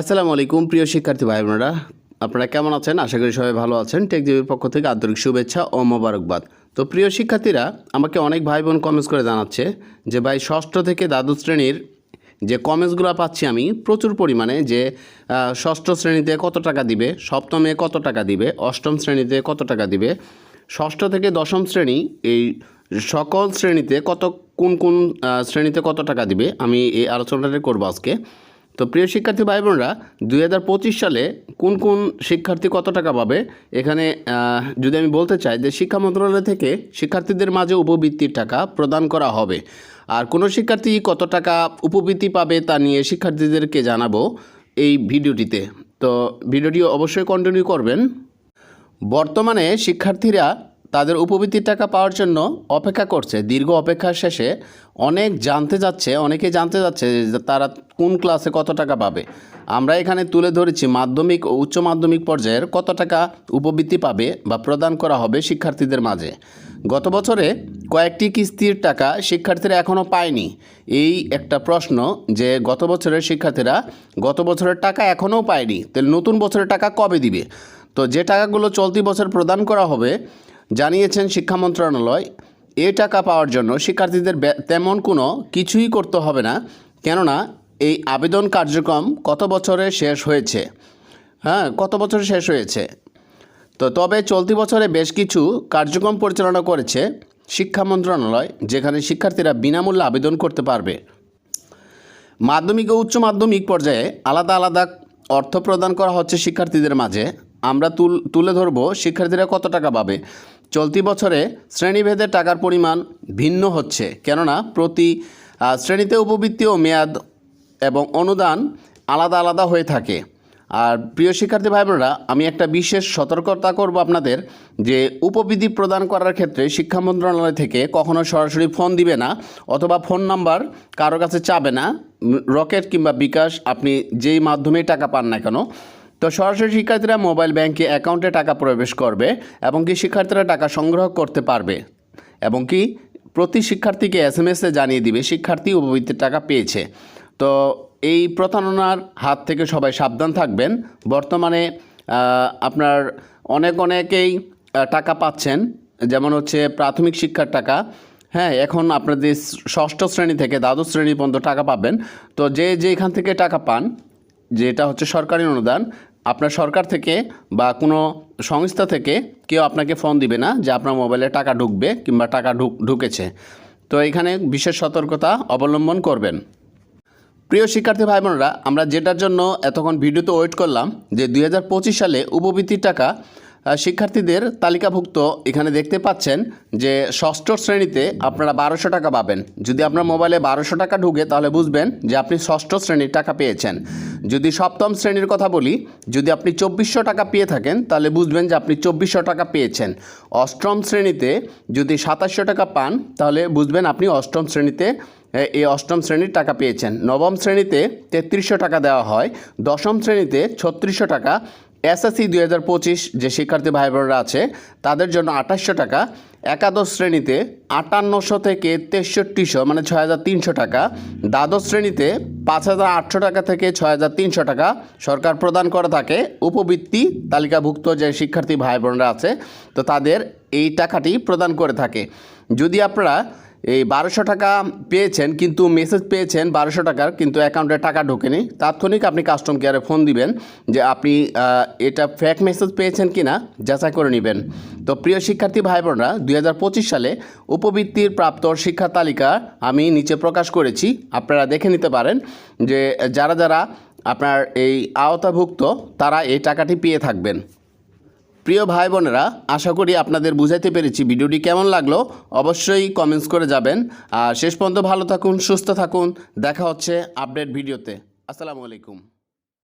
আসসালামু আলাইকুম, প্রিয় শিক্ষার্থী ভাই বোনেরা। আপনারা কেমন আছেন? আশা করি সবাই ভালো আছেন। টেকজিবির পক্ষ থেকে আন্তরিক শুভেচ্ছা ও মোবারকবাদ। তো প্রিয় শিক্ষার্থীরা, আমাকে অনেক ভাই বোন কমেন্টস করে জানাচ্ছে যে, ভাই, ষষ্ঠ থেকে দ্বাদশ শ্রেণির যে কমেন্টসগুলো পাচ্ছি আমি, প্রচুর পরিমাণে যে ষষ্ঠ শ্রেণীতে কত টাকা দিবে, সপ্তমে কত টাকা দিবে, অষ্টম শ্রেণীতে কত টাকা দিবে, ষষ্ঠ থেকে দশম শ্রেণি, এই সকল শ্রেণীতে কত, কোন কোন শ্রেণীতে কত টাকা দিবে, আমি এই আলোচনাটা করব আজকে। তো প্রিয় শিক্ষার্থী ভাই বোনরা দু হাজার পঁচিশ সালে কোন কোন শিক্ষার্থী কত টাকা পাবে? এখানে যদি আমি বলতে চাই যে শিক্ষা মন্ত্রণালয় থেকে শিক্ষার্থীদের মাঝে উপবৃত্তির টাকা প্রদান করা হবে। আর কোনো শিক্ষার্থী কত টাকা উপবৃত্তি পাবে তা নিয়ে শিক্ষার্থীদেরকে জানাব এই ভিডিওটিতে। তো ভিডিওটি অবশ্যই কন্টিনিউ করবেন। বর্তমানে শিক্ষার্থীরা তাদের উপবৃত্তির টাকা পাওয়ার জন্য অপেক্ষা করছে। দীর্ঘ অপেক্ষার শেষে অনেক জানতে যাচ্ছে অনেকে জানতে যাচ্ছে যে তারা কোন ক্লাসে কত টাকা পাবে। আমরা এখানে তুলে ধরেছি মাধ্যমিক ও উচ্চ মাধ্যমিক পর্যায়ের কত টাকা উপবৃত্তি পাবে বা প্রদান করা হবে শিক্ষার্থীদের মাঝে। গত বছরে কয়েকটি কিস্তির টাকা শিক্ষার্থীরা এখনও পায়নি। এই একটা প্রশ্ন যে গত বছরের শিক্ষার্থীরা গত বছরের টাকা এখনও পায়নি, তাহলে নতুন বছরের টাকা কবে দিবে? তো যে টাকাগুলো চলতি বছর প্রদান করা হবে জানিয়েছেন শিক্ষা মন্ত্রণালয়, এ টাকা পাওয়ার জন্য শিক্ষার্থীদের তেমন কোনো কিছুই করতে হবে না, কেননা এই আবেদন কার্যক্রম কত বছরে শেষ হয়েছে? হ্যাঁ কত বছরে শেষ হয়েছে? তো তবে চলতি বছরে বেশ কিছু কার্যক্রম পরিচালনা করেছে শিক্ষা মন্ত্রণালয়, যেখানে শিক্ষার্থীরা বিনামূল্যে আবেদন করতে পারবে। মাধ্যমিক ও উচ্চ মাধ্যমিক পর্যায়ে আলাদা আলাদা অর্থ প্রদান করা হচ্ছে শিক্ষার্থীদের মাঝে। আমরা তুল ধরব শিক্ষার্থীরা কত টাকা পাবে। চলতি বছরে শ্রেণীভেদে টাকার পরিমাণ ভিন্ন হচ্ছে, কেননা প্রতি শ্রেণীতে উপবৃত্তি ও মেয়াদ এবং অনুদান আলাদা আলাদা হয়ে থাকে। আর প্রিয় শিক্ষার্থী ভাই বোনেরা আমি একটা বিশেষ সতর্কতা করব আপনাদের যে উপবিধি প্রদান করার ক্ষেত্রে শিক্ষা মন্ত্রণালয় থেকে কখনো সরাসরি ফোন দিবে না, অথবা ফোন নাম্বার কারও কাছে চাবে না রকেট কিংবা বিকাশ আপনি যেই মাধ্যমে টাকা পান না কেন তো সরাসরি শিক্ষার্থীরা মোবাইল ব্যাংকে অ্যাকাউন্টে টাকা প্রবেশ করবে এবং কি শিক্ষার্থীরা টাকা সংগ্রহ করতে পারবে এবং কি প্রতি শিক্ষার্থীকে এস এম জানিয়ে দিবে, শিক্ষার্থী উপবৃত্তির টাকা পেয়েছে। তো এই প্রতারণার হাত থেকে সবাই সাবধান থাকবেন। বর্তমানে আপনার অনেক অনেকেই টাকা পাচ্ছেন, যেমন হচ্ছে প্রাথমিক শিক্ষার টাকা। হ্যাঁ এখন আপনাদের ষষ্ঠ শ্রেণি থেকে দ্বাদশ শ্রেণি পর্যন্ত টাকা পাবেন। তো যে যেখান থেকে টাকা পান, যেটা হচ্ছে সরকারি অনুদান আপনার সরকার থেকে বা কোনো সংস্থা থেকে কেউ আপনাকে ফোন দিবে না যে আপনার মোবাইলে টাকা ঢুকবে কিংবা টাকা ঢুক, ঢুকেছে। তো এখানে বিশেষ সতর্কতা অবলম্বন করবেন। প্রিয় শিক্ষার্থী ভাই বোনেরা আমরা যেটার জন্য এতক্ষণ ভিডিওতে ওয়েট করলাম যে দুই হাজার পঁচিশ সালে উপবৃত্তির টাকা শিক্ষার্থীদের তালিকাভুক্ত এখানে দেখতে পাচ্ছেন যে ষষ্ঠ শ্রেণীতে আপনারা বারোশো টাকা পাবেন। যদি আপনার মোবাইলে বারোশো টাকা ঢুকে, তাহলে বুঝবেন যে আপনি ষষ্ঠ শ্রেণির টাকা পেয়েছেন। যদি সপ্তম শ্রেণির কথা বলি, যদি আপনি চব্বিশশো টাকা পেয়ে থাকেন, তাহলে বুঝবেন যে আপনি চব্বিশশো টাকা পেয়েছেন। অষ্টম শ্রেণীতে যদি সাতাশশো টাকা পান, তাহলে বুঝবেন আপনি অষ্টম শ্রেণীতে এই অষ্টম শ্রেণির টাকা পেয়েছেন। নবম শ্রেণীতে তেত্রিশশো টাকা দেওয়া হয়, দশম শ্রেণীতে ছত্রিশশো টাকা এসএসসি দুই হাজার পঁচিশ যে শিক্ষার্থী ভাই বোনরা আছে, তাদের জন্য আঠাশশো টাকা, একাদশ শ্রেণীতে আটান্নশো থেকে তেষট্টিশো মানে ছয় হাজার তিনশো টাকা, দ্বাদশ শ্রেণীতে পাঁচ হাজার আটশো টাকা থেকে ছয় হাজার তিনশো টাকা সরকার প্রদান করে থাকে উপবৃত্তি তালিকাভুক্ত যে শিক্ষার্থী ভাই বোনরা আছে, তো তাদের এই টাকাটি প্রদান করে থাকে। যদি আপনারা এই বারোশো টাকা পেয়েছেন, কিন্তু মেসেজ পেয়েছেন বারোশো টাকার, কিন্তু অ্যাকাউন্টে টাকা ঢোকেনি। তাৎক্ষণিক আপনি কাস্টম কেয়ারে ফোন দিবেন যে আপনি এটা ফ্যাক মেসেজ পেয়েছেন কি না যাচাই করে নেবেন। তো প্রিয় শিক্ষার্থী ভাই বোনরা দু হাজার পঁচিশ সালে উপবৃত্তির প্রাপ্ত শিক্ষা তালিকা আমি নিচে প্রকাশ করেছি। আপনারা দেখে নিতে পারেন যে যারা যারা আপনার এই আওতাভুক্ত, তারা এই টাকাটি পেয়ে থাকবেন। প্রিয় ভাই বোনেরা, আশা করি আপনাদের বুঝাইতে পেরেছি ভিডিওটি কেমন লাগল। অবশ্যই কমেন্টস করে যাবেন। আর শেষ পর্যন্ত ভালো থাকুন, সুস্থ থাকুন। দেখা হচ্ছে আপডেট ভিডিওতে। আসসালামু আলাইকুম।